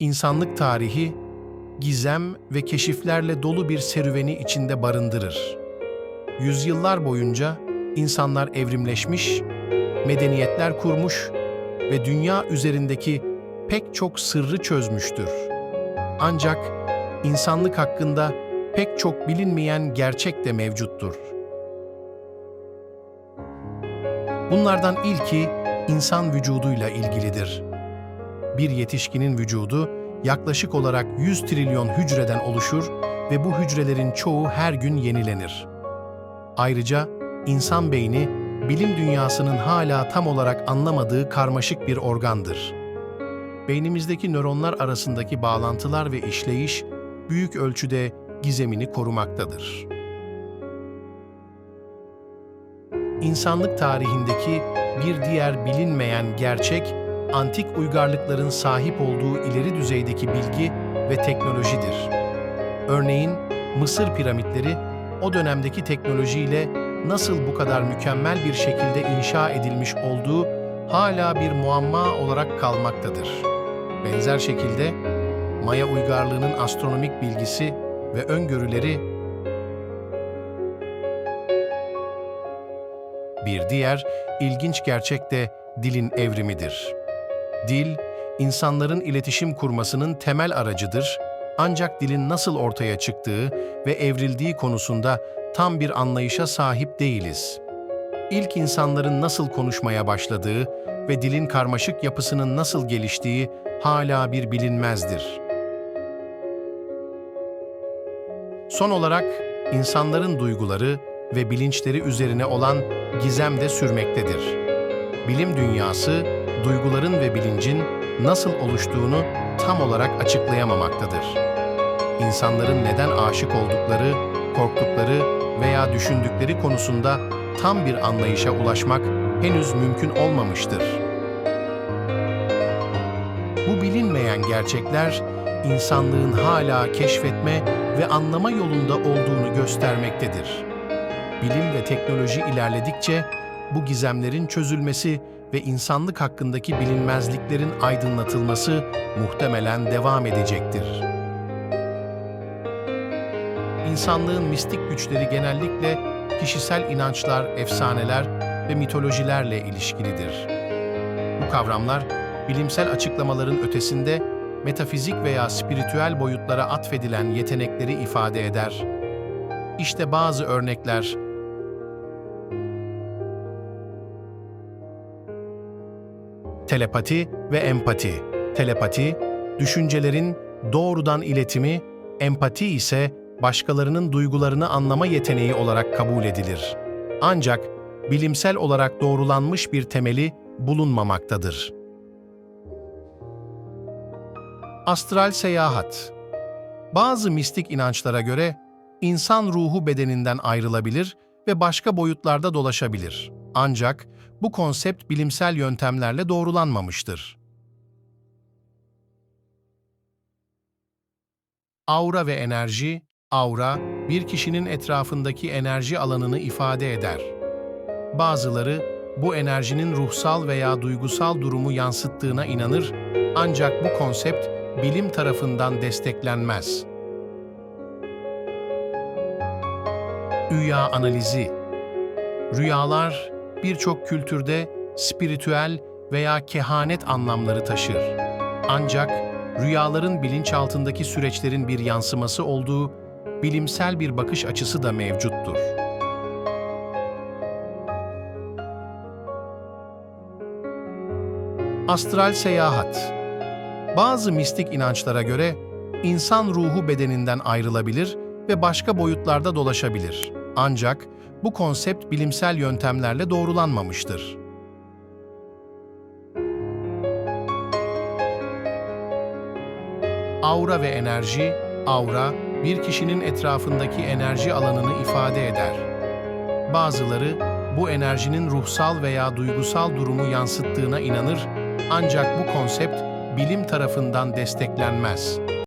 insanlık tarihi, gizem ve keşiflerle dolu bir serüveni içinde barındırır. Yüzyıllar boyunca insanlar evrimleşmiş, medeniyetler kurmuş ve dünya üzerindeki pek çok sırrı çözmüştür. Ancak insanlık hakkında pek çok bilinmeyen gerçek de mevcuttur. Bunlardan ilki insan vücuduyla ilgilidir. Bir yetişkinin vücudu yaklaşık olarak 100 trilyon hücreden oluşur ve bu hücrelerin çoğu her gün yenilenir. Ayrıca insan beyni bilim dünyasının hala tam olarak anlamadığı karmaşık bir organdır. Beynimizdeki nöronlar arasındaki bağlantılar ve işleyiş büyük ölçüde gizemini korumaktadır. İnsanlık tarihindeki bir diğer bilinmeyen gerçek, antik uygarlıkların sahip olduğu ileri düzeydeki bilgi ve teknolojidir. Örneğin Mısır piramitleri o dönemdeki teknolojiyle nasıl bu kadar mükemmel bir şekilde inşa edilmiş olduğu hala bir muamma olarak kalmaktadır. Benzer şekilde Maya uygarlığının astronomik bilgisi ve öngörüleri Bir diğer ilginç gerçek de dilin evrimidir. Dil, insanların iletişim kurmasının temel aracıdır ancak dilin nasıl ortaya çıktığı ve evrildiği konusunda tam bir anlayışa sahip değiliz. İlk insanların nasıl konuşmaya başladığı ve dilin karmaşık yapısının nasıl geliştiği hala bir bilinmezdir. Son olarak insanların duyguları ve bilinçleri üzerine olan gizem de sürmektedir. Bilim dünyası, duyguların ve bilincin nasıl oluştuğunu tam olarak açıklayamamaktadır. İnsanların neden aşık oldukları, korktukları veya düşündükleri konusunda tam bir anlayışa ulaşmak henüz mümkün olmamıştır. Bu bilinmeyen gerçekler, insanlığın hala keşfetme ve anlama yolunda olduğunu göstermektedir. Bilim ve teknoloji ilerledikçe bu gizemlerin çözülmesi ve insanlık hakkındaki bilinmezliklerin aydınlatılması muhtemelen devam edecektir. İnsanlığın mistik güçleri genellikle kişisel inançlar, efsaneler ve mitolojilerle ilişkilidir. Bu kavramlar bilimsel açıklamaların ötesinde metafizik veya spiritüel boyutlara atfedilen yetenekleri ifade eder. İşte bazı örnekler Telepati ve empati. Telepati, düşüncelerin doğrudan iletimi, empati ise başkalarının duygularını anlama yeteneği olarak kabul edilir. Ancak bilimsel olarak doğrulanmış bir temeli bulunmamaktadır. Astral seyahat Bazı mistik inançlara göre insan ruhu bedeninden ayrılabilir ve başka boyutlarda dolaşabilir. Ancak bu konsept bilimsel yöntemlerle doğrulanmamıştır. Aura ve enerji, aura, bir kişinin etrafındaki enerji alanını ifade eder. Bazıları, bu enerjinin ruhsal veya duygusal durumu yansıttığına inanır, ancak bu konsept bilim tarafından desteklenmez. Rüya analizi Rüyalar, birçok kültürde spiritüel veya kehanet anlamları taşır. Ancak rüyaların bilinçaltındaki süreçlerin bir yansıması olduğu bilimsel bir bakış açısı da mevcuttur. Astral seyahat Bazı mistik inançlara göre insan ruhu bedeninden ayrılabilir ve başka boyutlarda dolaşabilir. Ancak bu konsept bilimsel yöntemlerle doğrulanmamıştır. Aura ve enerji, aura, bir kişinin etrafındaki enerji alanını ifade eder. Bazıları, bu enerjinin ruhsal veya duygusal durumu yansıttığına inanır, ancak bu konsept bilim tarafından desteklenmez.